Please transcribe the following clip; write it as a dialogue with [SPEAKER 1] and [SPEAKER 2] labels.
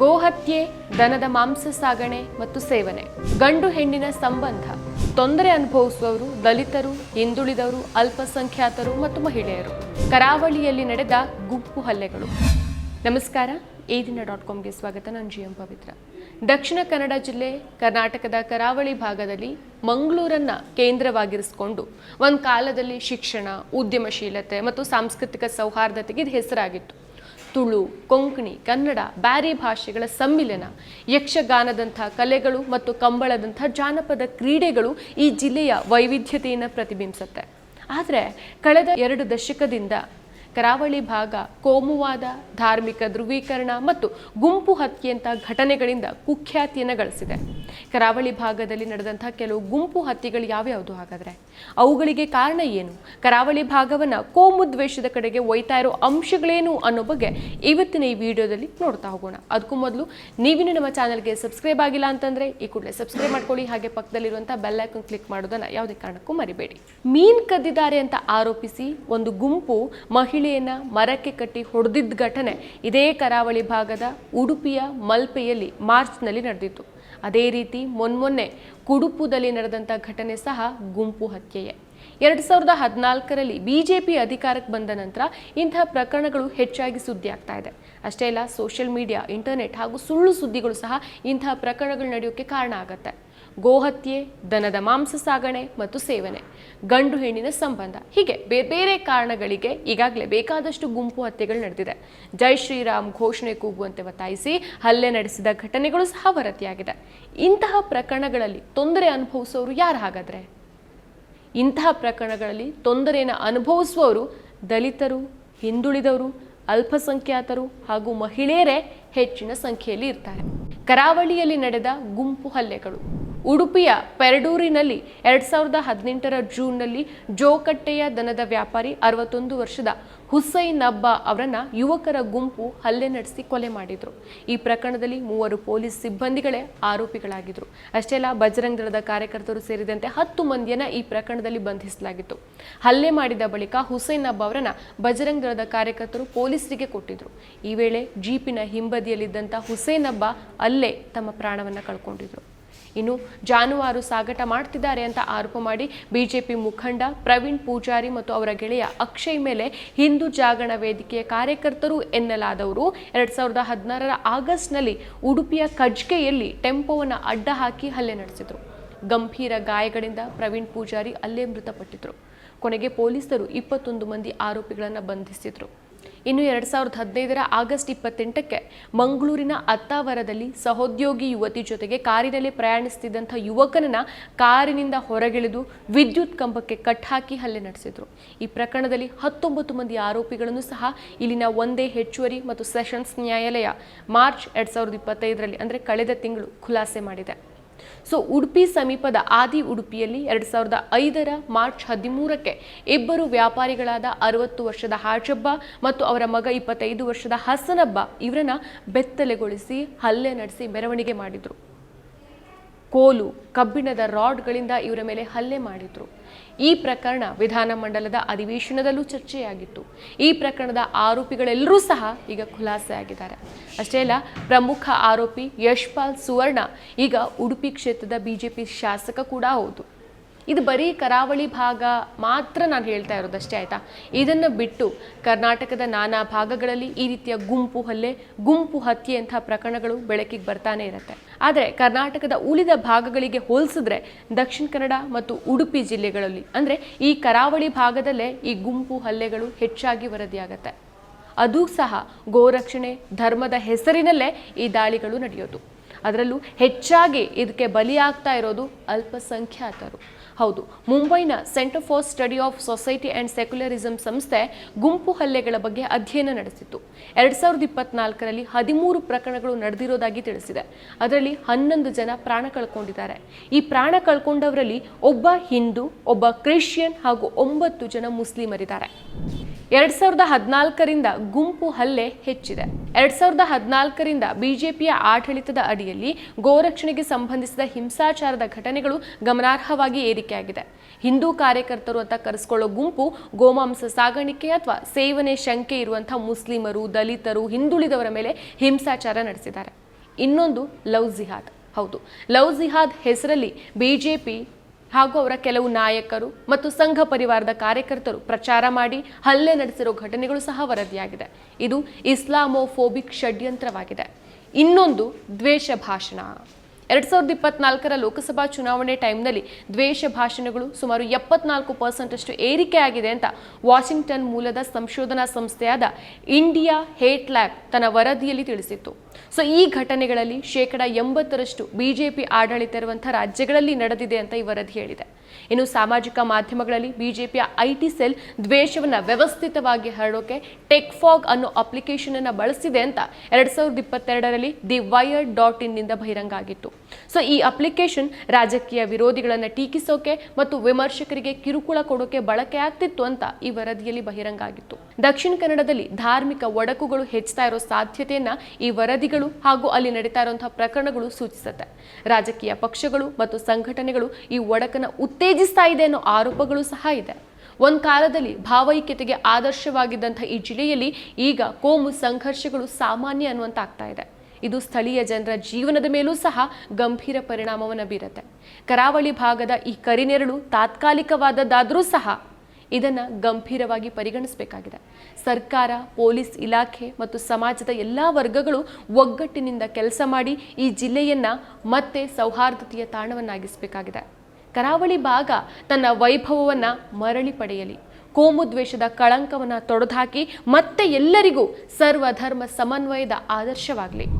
[SPEAKER 1] ಗೋಹತ್ಯೆ, ದನದ ಮಾಂಸ ಸಾಗಣೆ ಮತ್ತು ಸೇವನೆ. ಗಂಡು ಹೆಣ್ಣಿನ ಸಂಬಂಧ. ತೊಂದರೆ ಅನುಭವಿಸುವವರು, ದಲಿತರು, ಹಿಂದುಳಿದವರು, ಅಲ್ಪಸಂಖ್ಯಾತರು ಮತ್ತು ಮಹಿಳೆಯರು. ಕರಾವಳಿಯಲ್ಲಿ ನಡೆದ ಗುಂಪು ಹಲ್ಲೆಗಳು. ನಮಸ್ಕಾರ ಈ ದಿನ ಡಾಟ್ ಕಾಮ್ಗೆ ಸ್ವಾಗತ. ನಾನು ಜಿ ಎಂ ಪವಿತ್ರ. ದಕ್ಷಿಣ ಕನ್ನಡ ಜಿಲ್ಲೆ ಕರ್ನಾಟಕದ ಕರಾವಳಿ ಭಾಗದಲ್ಲಿ ಮಂಗಳೂರನ್ನ ಕೇಂದ್ರವಾಗಿರಿಸಿಕೊಂಡು ಒಂದು ಕಾಲದಲ್ಲಿ ಶಿಕ್ಷಣ, ಉದ್ಯಮಶೀಲತೆ ಮತ್ತು ಸಾಂಸ್ಕೃತಿಕ ಸೌಹಾರ್ದತೆಗೆ ಇದು ಹೆಸರಾಗಿತ್ತು. ತುಳು, ಕೊಂಕಣಿ, ಕನ್ನಡ, ಬ್ಯಾರಿ ಭಾಷೆಗಳ ಸಮ್ಮಿಲನ, ಯಕ್ಷಗಾನದಂಥ ಕಲೆಗಳು ಮತ್ತು ಕಂಬಳದಂಥ ಜಾನಪದ ಕ್ರೀಡೆಗಳು ಈ ಜಿಲ್ಲೆಯ ವೈವಿಧ್ಯತೆಯನ್ನು ಪ್ರತಿಬಿಂಬಿಸುತ್ತೆ. ಆದರೆ ಕಳೆದ ಎರಡು ದಶಕದಿಂದ ಕರಾವಳಿ ಭಾಗ, ಕೋಮುವಾದ, ಧಾರ್ಮಿಕ ಧ್ರುವೀಕರಣ ಮತ್ತು ಗುಂಪು ಹತ್ಯೆಯಂತಹ ಘಟನೆಗಳಿಂದ ಕುಖ್ಯಾತಿಯನ್ನು ಗಳಿಸಿದೆ. ಕರಾವಳಿ ಭಾಗದಲ್ಲಿ ನಡೆದಂಥ ಕೆಲವು ಗುಂಪು ಹತ್ಯೆಗಳು ಯಾವ್ಯಾವುದು ಹಾಗಾದರೆ? ಅವುಗಳಿಗೆ ಕಾರಣ ಏನು? ಕರಾವಳಿ ಭಾಗವನ್ನು ಕೋಮು ದ್ವೇಷದ ಕಡೆಗೆ ಒಯ್ತಾ ಇರೋ ಅಂಶಗಳೇನು ಅನ್ನೋ ಬಗ್ಗೆ ಇವತ್ತಿನ ಈ ವಿಡಿಯೋದಲ್ಲಿ ನೋಡ್ತಾ ಹೋಗೋಣ. ಅದಕ್ಕೂ ಮೊದಲು ನೀವಿನ್ನು ನಮ್ಮ ಚಾನಲ್ಗೆ ಸಬ್ಸ್ಕ್ರೈಬ್ ಆಗಿಲ್ಲ ಅಂತಂದರೆ ಈ ಕೂಡಲೇ ಸಬ್ಸ್ಕ್ರೈಬ್ ಮಾಡ್ಕೊಳ್ಳಿ. ಹಾಗೆ ಪಕ್ಕದಲ್ಲಿರುವಂಥ ಬೆಲ್ ಐಕನ್ ಕ್ಲಿಕ್ ಮಾಡೋದನ್ನ ಯಾವುದೇ ಕಾರಣಕ್ಕೂ ಮರಿಬೇಡಿ. ಮೀನ್ ಕದ್ದಿದ್ದಾರೆ ಅಂತ ಆರೋಪಿಸಿ ಒಂದು ಗುಂಪು ಮಹಿಳೆಯನ್ನ ಮರಕ್ಕೆ ಕಟ್ಟಿ ಹೊಡೆದಿದ್ದ ಘಟನೆ ಇದೇ ಕರಾವಳಿ ಭಾಗದ ಉಡುಪಿಯ ಮಲ್ಪೆಯಲ್ಲಿ ಮಾರ್ಚ್ನಲ್ಲಿ ನಡೆದಿತ್ತು. ಅದೇ ರೀತಿ ಮೊನ್ಮೊನ್ನೆ ಕುಡುಪುದಲ್ಲಿ ನಡೆದಂಥ ಘಟನೆ ಸಹ ಗುಂಪು ಹತ್ಯೆಯೇ. ಎರಡು ಸಾವಿರದ ಹದಿನಾಲ್ಕರಲ್ಲಿ ಬಿಜೆಪಿ ಅಧಿಕಾರಕ್ಕೆ ಬಂದ ನಂತರ ಇಂತಹ ಪ್ರಕರಣಗಳು ಹೆಚ್ಚಾಗಿ ಸುದ್ದಿ ಆಗ್ತಾ ಇದೆ. ಅಷ್ಟೇ ಅಲ್ಲ, ಸೋಷಿಯಲ್ ಮೀಡಿಯಾ, ಇಂಟರ್ನೆಟ್ ಹಾಗೂ ಸುಳ್ಳು ಸುದ್ದಿಗಳು ಸಹ ಇಂತಹ ಪ್ರಕರಣಗಳು ನಡೆಯೋಕ್ಕೆ ಕಾರಣ ಆಗತ್ತೆ. ಗೋಹತ್ಯೆ, ದನದ ಮಾಂಸ ಸಾಗಣೆ ಮತ್ತು ಸೇವನೆ. ಗಂಡು ಹೆಣ್ಣಿನ ಸಂಬಂಧ. ಹೀಗೆ ಬೇರೆ ಬೇರೆ ಕಾರಣಗಳಿಗೆ ಈಗಾಗಲೇ ಬೇಕಾದಷ್ಟು ಗುಂಪು ಹತ್ಯೆಗಳು ನಡೆದಿದೆ. ಜೈ ಶ್ರೀರಾಮ್ ಘೋಷಣೆ ಕೂಗುವಂತೆ ಒತ್ತಾಯಿಸಿ ಹಲ್ಲೆ ನಡೆಸಿದ ಘಟನೆಗಳು ಸಹ ವರದಿಯಾಗಿದೆ. ಇಂತಹ ಪ್ರಕರಣಗಳಲ್ಲಿ ತೊಂದರೆ ಅನುಭವಿಸೋರು ಯಾರು ಹಾಗಾದ್ರೆ? ಇಂತಹ ಪ್ರಕರಣಗಳಲ್ಲಿ ತೊಂದರೆಯನ್ನು ಅನುಭವಿಸುವವರು ದಲಿತರು, ಹಿಂದುಳಿದವರು, ಅಲ್ಪಸಂಖ್ಯಾತರು ಹಾಗೂ ಮಹಿಳೆಯರೇ ಹೆಚ್ಚಿನ ಸಂಖ್ಯೆಯಲ್ಲಿ ಇರ್ತಾರೆ. ಕರಾವಳಿಯಲ್ಲಿ ನಡೆದ ಗುಂಪು ಹಲ್ಲೆಗಳು. ಉಡುಪಿಯ ಪೆರಡೂರಿನಲ್ಲಿ ಎರಡ್ ಸಾವಿರದ ಹದಿನೆಂಟರ ಜೂನ್ನಲ್ಲಿ ಜೋಕಟ್ಟೆಯ ದನದ ವ್ಯಾಪಾರಿ ಅರವತ್ತೊಂದು ವರ್ಷದ ಹುಸೈನ್ ಅಬ್ಬಾ ಅವರನ್ನ ಯುವಕರ ಗುಂಪು ಹಲ್ಲೆ ನಡೆಸಿ ಕೊಲೆ ಮಾಡಿದ್ರು. ಈ ಪ್ರಕರಣದಲ್ಲಿ ಮೂವರು ಪೊಲೀಸ್ ಸಿಬ್ಬಂದಿಗಳೇ ಆರೋಪಿಗಳಾಗಿದ್ರು. ಅಷ್ಟೇ ಅಲ್ಲ, ಬಜರಂಗ್ ದಳದ ಕಾರ್ಯಕರ್ತರು ಸೇರಿದಂತೆ ಹತ್ತು ಮಂದಿಯನ್ನ ಈ ಪ್ರಕರಣದಲ್ಲಿ ಬಂಧಿಸಲಾಗಿತ್ತು. ಹಲ್ಲೆ ಮಾಡಿದ ಬಳಿಕ ಹುಸೈನ್ ಅಬ್ಬಾ ಅವರನ್ನ ಬಜರಂಗ್ ದಳದ ಕಾರ್ಯಕರ್ತರು ಪೊಲೀಸರಿಗೆ ಕೊಟ್ಟಿದ್ರು. ಈ ವೇಳೆ ಜೀಪಿನ ಹಿಂಬದಿಯಲ್ಲಿದ್ದಂಥ ಹುಸೇನ್ ಅಬ್ಬಾ ಅಲ್ಲೇ ತಮ್ಮ ಪ್ರಾಣವನ್ನ ಕಳ್ಕೊಂಡಿದ್ರು. ಇನ್ನು ಜಾನುವಾರು ಸಾಗಾಟ ಮಾಡ್ತಿದ್ದಾರೆ ಅಂತ ಆರೋಪ ಮಾಡಿ ಬಿಜೆಪಿ ಮುಖಂಡ ಪ್ರವೀಣ್ ಪೂಜಾರಿ ಮತ್ತು ಅವರ ಗೆಳೆಯ ಅಕ್ಷಯ್ ಮೇಲೆ ಹಿಂದೂ ಜಾಗರಣ ವೇದಿಕೆಯ ಕಾರ್ಯಕರ್ತರು ಎನ್ನಲಾದವರು. ಎರಡ್ ಸಾವಿರದ ಹದಿನಾರರ ಆಗಸ್ಟ್ನಲ್ಲಿ ಉಡುಪಿಯ ಕಜ್ಕೆಯಲ್ಲಿ ಟೆಂಪೋವನ್ನು ಅಡ್ಡ ಹಾಕಿ ಹಲ್ಲೆ ನಡೆಸಿದರು. ಗಂಭೀರ ಗಾಯಗಳಿಂದ ಪ್ರವೀಣ್ ಪೂಜಾರಿ ಅಲ್ಲೇ ಮೃತಪಟ್ಟಿದ್ರು. ಕೊನೆಗೆ ಪೊಲೀಸರು ಇಪ್ಪತ್ತೊಂದು ಮಂದಿ ಆರೋಪಿಗಳನ್ನು ಬಂಧಿಸಿದ್ರು. ಇನ್ನು ಎರಡ್ ಸಾವಿರದ ಹದಿನೈದರ ಆಗಸ್ಟ್ ಇಪ್ಪತ್ತೆಂಟಕ್ಕೆ ಮಂಗಳೂರಿನ ಅತ್ತಾವರದಲ್ಲಿ ಸಹೋದ್ಯೋಗಿ ಯುವತಿ ಜೊತೆಗೆ ಕಾರಿನಲ್ಲಿ ಪ್ರಯಾಣಿಸುತ್ತಿದ್ದಂಥ ಯುವಕನನ್ನ ಕಾರಿನಿಂದ ಹೊರಗಿಳಿದು ವಿದ್ಯುತ್ ಕಂಬಕ್ಕೆ ಕಟ್ ಹಾಕಿ ಹಲ್ಲೆ ನಡೆಸಿದ್ರು. ಈ ಪ್ರಕರಣದಲ್ಲಿ ಹತ್ತೊಂಬತ್ತು ಮಂದಿ ಆರೋಪಿಗಳನ್ನು ಸಹ ಇಲ್ಲಿನ ಒಂದೇ ಹೆಚ್ಚುವರಿ ಮತ್ತು ಸೆಷನ್ಸ್ ನ್ಯಾಯಾಲಯ ಮಾರ್ಚ್ ಎರಡ್ ಸಾವಿರದ ಇಪ್ಪತ್ತೈದರಲ್ಲಿ, ಅಂದರೆ ಕಳೆದ ತಿಂಗಳು, ಖುಲಾಸೆ ಮಾಡಿದೆ. ಸೊ ಉಡುಪಿ ಸಮೀಪದ ಆದಿ ಉಡುಪಿಯಲ್ಲಿ ಎರಡ್ ಸಾವಿರದ ಐದರ ಮಾರ್ಚ್ ಹದಿಮೂರಕ್ಕೆ ಇಬ್ಬರು ವ್ಯಾಪಾರಿಗಳಾದ ಅರವತ್ತು ವರ್ಷದ ಹಾಜಬ್ಬ ಮತ್ತು ಅವರ ಮಗ ಇಪ್ಪತ್ತೈದು ವರ್ಷದ ಹಸನಬ್ಬ ಇವರನ್ನ ಬೆತ್ತಲೆಗೊಳಿಸಿ ಹಲ್ಲೆ ನಡೆಸಿ ಮೆರವಣಿಗೆ ಮಾಡಿದ್ರು. ಕೋಲು, ಕಬ್ಬಿಣದ ರಾಡ್ಗಳಿಂದ ಇವರ ಮೇಲೆ ಹಲ್ಲೆ ಮಾಡಿದ್ರು. ಈ ಪ್ರಕರಣ ವಿಧಾನಮಂಡಲದ ಅಧಿವೇಶನದಲ್ಲೂ ಚರ್ಚೆಯಾಗಿತ್ತು. ಈ ಪ್ರಕರಣದ ಆರೋಪಿಗಳೆಲ್ಲರೂ ಸಹ ಈಗ ಖುಲಾಸೆ ಆಗಿದ್ದಾರೆ. ಅಷ್ಟೇ ಅಲ್ಲ, ಪ್ರಮುಖ ಆರೋಪಿ ಯಶ್ಪಾಲ್ ಸುವರ್ಣ ಈಗ ಉಡುಪಿ ಕ್ಷೇತ್ರದ ಬಿಜೆಪಿ ಶಾಸಕ ಕೂಡ ಹೌದು. ಇದು ಬರೀ ಕರಾವಳಿ ಭಾಗ ಮಾತ್ರ ನಾನು ಹೇಳ್ತಾ ಇರೋದಷ್ಟೇ ಆಯಿತಾ? ಇದನ್ನು ಬಿಟ್ಟು ಕರ್ನಾಟಕದ ನಾನಾ ಭಾಗಗಳಲ್ಲಿ ಈ ರೀತಿಯ ಗುಂಪು ಹಲ್ಲೆ, ಗುಂಪು ಹತ್ಯೆಯಂತಹ ಪ್ರಕರಣಗಳು ಬೆಳಕಿಗೆ ಬರ್ತಾನೆ ಇರುತ್ತೆ. ಆದರೆ ಕರ್ನಾಟಕದ ಉಳಿದ ಭಾಗಗಳಿಗೆ ಹೋಲಿಸಿದ್ರೆ ದಕ್ಷಿಣ ಕನ್ನಡ ಮತ್ತು ಉಡುಪಿ ಜಿಲ್ಲೆಗಳಲ್ಲಿ, ಅಂದರೆ ಈ ಕರಾವಳಿ ಭಾಗದಲ್ಲೇ ಈ ಗುಂಪು ಹಲ್ಲೆಗಳು ಹೆಚ್ಚಾಗಿ ವರದಿಯಾಗತ್ತೆ. ಅದು ಸಹ ಗೋರಕ್ಷಣೆ, ಧರ್ಮದ ಹೆಸರಿನಲ್ಲೇ ಈ ದಾಳಿಗಳು ನಡೆಯೋದು. ಅದರಲ್ಲೂ ಹೆಚ್ಚಾಗಿ ಇದಕ್ಕೆ ಬಲಿಯಾಗ್ತಾ ಇರೋದು ಅಲ್ಪಸಂಖ್ಯಾತರು. ಹೌದು. ಮುಂಬೈನ centre for study of society and secularism ಸಂಸ್ಥೆ ಗುಂಪು ಹಲ್ಲೆಗಳ ಬಗ್ಗೆ ಅಧ್ಯಯನ ನಡೆಸಿತ್ತು. ಎರಡು ಸಾವಿರದ ಇಪ್ಪತ್ನಾಲ್ಕರಲ್ಲಿ ಹದಿಮೂರು ಪ್ರಕರಣಗಳು ನಡೆದಿರೋದಾಗಿ ತಿಳಿಸಿದೆ. ಅದರಲ್ಲಿ ಹನ್ನೊಂದು ಜನ ಪ್ರಾಣ ಕಳ್ಕೊಂಡಿದ್ದಾರೆ. ಈ ಪ್ರಾಣ ಕಳ್ಕೊಂಡವರಲ್ಲಿ ಒಬ್ಬ ಹಿಂದೂ, ಒಬ್ಬ ಕ್ರಿಶ್ಚಿಯನ್ ಹಾಗೂ ಒಂಬತ್ತು ಜನ ಮುಸ್ಲಿಮರಿದ್ದಾರೆ. ಎರಡ್ ಸಾವಿರದ ಹದಿನಾಲ್ಕರಿಂದ ಗುಂಪು ಹಲ್ಲೆ ಹೆಚ್ಚಿದೆ. ಎರಡ್ ಸಾವಿರದ ಹದಿನಾಲ್ಕರಿಂದ ಬಿಜೆಪಿಯ ಆಡಳಿತದ ಅಡಿಯಲ್ಲಿ ಗೋರಕ್ಷಣೆಗೆ ಸಂಬಂಧಿಸಿದ ಹಿಂಸಾಚಾರದ ಘಟನೆಗಳು ಗಮನಾರ್ಹವಾಗಿ ಏರಿಕೆಯಾಗಿದೆ. ಹಿಂದೂ ಕಾರ್ಯಕರ್ತರು ಅಂತ ಕರೆಸ್ಕೊಳ್ಳೋ ಗುಂಪು ಗೋಮಾಂಸ ಸಾಗಾಣಿಕೆ ಅಥವಾ ಸೇವನೆ ಶಂಕೆ ಇರುವಂತಹ ಮುಸ್ಲಿಮರು, ದಲಿತರು, ಹಿಂದುಳಿದವರ ಮೇಲೆ ಹಿಂಸಾಚಾರ ನಡೆಸಿದ್ದಾರೆ. ಇನ್ನೊಂದು ಲವ್ ಜಿಹಾದ್. ಹೌದು, ಲವ್ ಜಿಹಾದ್ ಹೆಸರಲ್ಲಿ ಬಿಜೆಪಿ ಹಾಗೂ ಅವರ ಕೆಲವು ನಾಯಕರು ಮತ್ತು ಸಂಘ ಪರಿವಾರದ ಕಾರ್ಯಕರ್ತರು ಪ್ರಚಾರ ಮಾಡಿ ಹಲ್ಲೆ ನಡೆಸಿರೋ ಘಟನೆಗಳು ಸಹ ವರದಿಯಾಗಿದೆ. ಇದು ಇಸ್ಲಾಮೋಫೋಬಿಕ್ ಷಡ್ಯಂತ್ರವಾಗಿದೆ. ಇನ್ನೊಂದು ದ್ವೇಷ ಭಾಷಣ. ಎರಡ್ ಸಾವಿರದ ಇಪ್ಪತ್ನಾಲ್ಕರ ಲೋಕಸಭಾ ಚುನಾವಣೆ ಟೈಮ್ನಲ್ಲಿ ದ್ವೇಷ ಭಾಷಣಗಳು ಸುಮಾರು ಎಪ್ಪತ್ನಾಲ್ಕು ಪರ್ಸೆಂಟಷ್ಟು ಏರಿಕೆ ಆಗಿದೆ ಅಂತ ವಾಷಿಂಗ್ಟನ್ ಮೂಲದ ಸಂಶೋಧನಾ ಸಂಸ್ಥೆಯಾದ ಇಂಡಿಯಾ ಹೇಟ್ ಲ್ಯಾಬ್ ತನ್ನ ವರದಿಯಲ್ಲಿ ತಿಳಿಸಿತ್ತು. ಸೊ ಈ ಘಟನೆಗಳಲ್ಲಿ ಶೇಕಡ ಎಂಬತ್ತರಷ್ಟು ಬಿಜೆಪಿ ಆಡಳಿತ ಇರುವಂಥ ರಾಜ್ಯಗಳಲ್ಲಿ ನಡೆದಿದೆ ಅಂತ ಈ ವರದಿ ಹೇಳಿದೆ. ಇನ್ನು ಸಾಮಾಜಿಕ ಮಾಧ್ಯಮಗಳಲ್ಲಿ ಬಿಜೆಪಿಯ ಐ ಟಿ ಸೆಲ್ ದ್ವೇಷವನ್ನು ವ್ಯವಸ್ಥಿತವಾಗಿ ಹರಡೋಕೆ ಟೆಕ್ಫಾಗ್ ಅನ್ನೋ ಅಪ್ಲಿಕೇಶನ್ ಅನ್ನು ಬಳಸಿದೆ ಅಂತ ಎರಡ್ ಸಾವಿರದ ಇಪ್ಪತ್ತೆರಡರಲ್ಲಿ ದಿ ವೈರ್ ಡಾಟ್ ಇನ್ನಿಂದ ಬಹಿರಂಗ ಆಗಿತ್ತು. ಸೊ ಈ ಅಪ್ಲಿಕೇಶನ್ ರಾಜಕೀಯ ವಿರೋಧಿಗಳನ್ನು ಟೀಕಿಸೋಕೆ ಮತ್ತು ವಿಮರ್ಶಕರಿಗೆ ಕಿರುಕುಳ ಕೊಡೋಕೆ ಬಳಕೆ ಆಗ್ತಿತ್ತು ಅಂತ ಈ ವರದಿಯಲ್ಲಿ ಬಹಿರಂಗ ಆಗಿತ್ತು. ದಕ್ಷಿಣ ಕನ್ನಡದಲ್ಲಿ ಧಾರ್ಮಿಕ ಒಡಕುಗಳು ಹೆಚ್ಚುತ್ತಾ ಇರೋ ಸಾಧ್ಯತೆಯನ್ನು ಈ ವರದಿಗಳು ಹಾಗೂ ಅಲ್ಲಿ ನಡೀತಾ ಇರುವಂತಹ ಪ್ರಕರಣಗಳು ಸೂಚಿಸುತ್ತೆ. ರಾಜಕೀಯ ಪಕ್ಷಗಳು ಮತ್ತು ಸಂಘಟನೆಗಳು ಈ ಒಡಕನ್ನು ಉತ್ತೇಜಿಸ್ತಾ ಇದೆ ಅನ್ನೋ ಆರೋಪಗಳು ಸಹ ಇದೆ. ಒಂದು ಕಾಲದಲ್ಲಿ ಭಾವೈಕ್ಯತೆಗೆ ಆದರ್ಶವಾಗಿದ್ದಂಥ ಈ ಜಿಲ್ಲೆಯಲ್ಲಿ ಈಗ ಕೋಮು ಸಂಘರ್ಷಗಳು ಸಾಮಾನ್ಯ ಅನ್ನುವಂತಾಗ್ತಾ ಇದೆ. ಇದು ಸ್ಥಳೀಯ ಜನರ ಜೀವನದ ಮೇಲೂ ಸಹ ಗಂಭೀರ ಪರಿಣಾಮವನ್ನು ಬೀರುತ್ತೆ. ಕರಾವಳಿ ಭಾಗದ ಈ ಕರಿನೆರಳು ತಾತ್ಕಾಲಿಕವಾದದ್ದಾದರೂ ಸಹ ಇದನ್ನು ಗಂಭೀರವಾಗಿ ಪರಿಗಣಿಸಬೇಕಾಗಿದೆ. ಸರ್ಕಾರ, ಪೊಲೀಸ್ ಇಲಾಖೆ ಮತ್ತು ಸಮಾಜದ ಎಲ್ಲ ವರ್ಗಗಳು ಒಗ್ಗಟ್ಟಿನಿಂದ ಕೆಲಸ ಮಾಡಿ ಈ ಜಿಲ್ಲೆಯನ್ನು ಮತ್ತೆ ಸೌಹಾರ್ದತೆಯ ತಾಣವನ್ನಾಗಿಸಬೇಕಾಗಿದೆ. ಕರಾವಳಿ ಭಾಗ ತನ್ನ ವೈಭವವನ್ನ ಮರಳಿ ಪಡೆಯಲಿ. ಕೋಮು ದ್ವೇಷದ ಕಳಂಕವನ್ನ ತೊಡೆದುಹಾಕಿ ಮತ್ತೆ ಎಲ್ಲರಿಗೂ ಸರ್ವಧರ್ಮ ಸಮನ್ವಯದ ಆದರ್ಶವಾಗಲಿ.